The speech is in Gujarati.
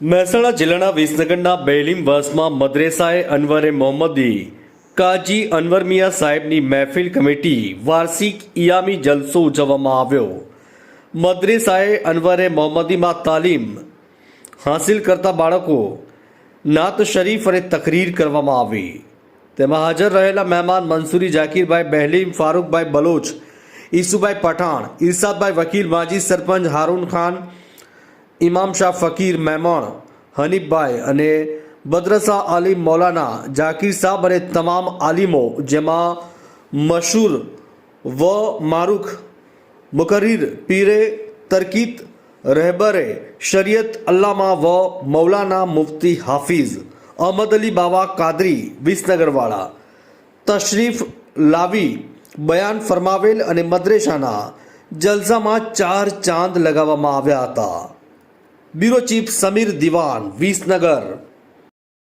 મહેસાણા જિલ્લાના વિસનગરના બેલીમ વર્ષમાં મદ્રેસાએ અનવરે મોહમ્મદી, કાજી અનવર મિયા સાહેબની મહેફિલ કમિટી વાર્ષિક ઇયામી જલસો ઉજવવામાં આવ્યો. મદ્રેસાએ અનવરે મોહમ્મદીમાં તાલીમ હાંસિલ કરતા બાળકો નાત શરીફ અને તકરીર કરવામાં આવી. તેમાં હાજર રહેલા મહેમાન મંસૂરી જાકીરભાઈ બહેલીમ ફારૂકભાઈ બલોચ ઈસુભાઈ પઠાણ ઇરશાદભાઈ વકીલ, માજી સરપંચ હારૂન ખાન ઇમામ શાહ ફકીર મહેમણ હનીફભાઈ અને બદરસા અલીમ મૌલાના જાકીર સાહેબ અને તમામ આલિમો જેમાં મશહૂર વ મારુખ મુકરીર પીરે તરકીત રહેબરે શરિયત અલ્લામા વ મૌલાના મુફતી હાફિઝ, અહમદ અલી બાવા કાદરી, વિસનગરવાળા, તશરીફ લાવી બયાન ફરમાવેલ અને મદ્રેસાના જલસામાં ચાર ચાંદ લગાવવામાં આવ્યા હતા. બ્યુરો ચીફ સમીર દિવાન, વિસનગર.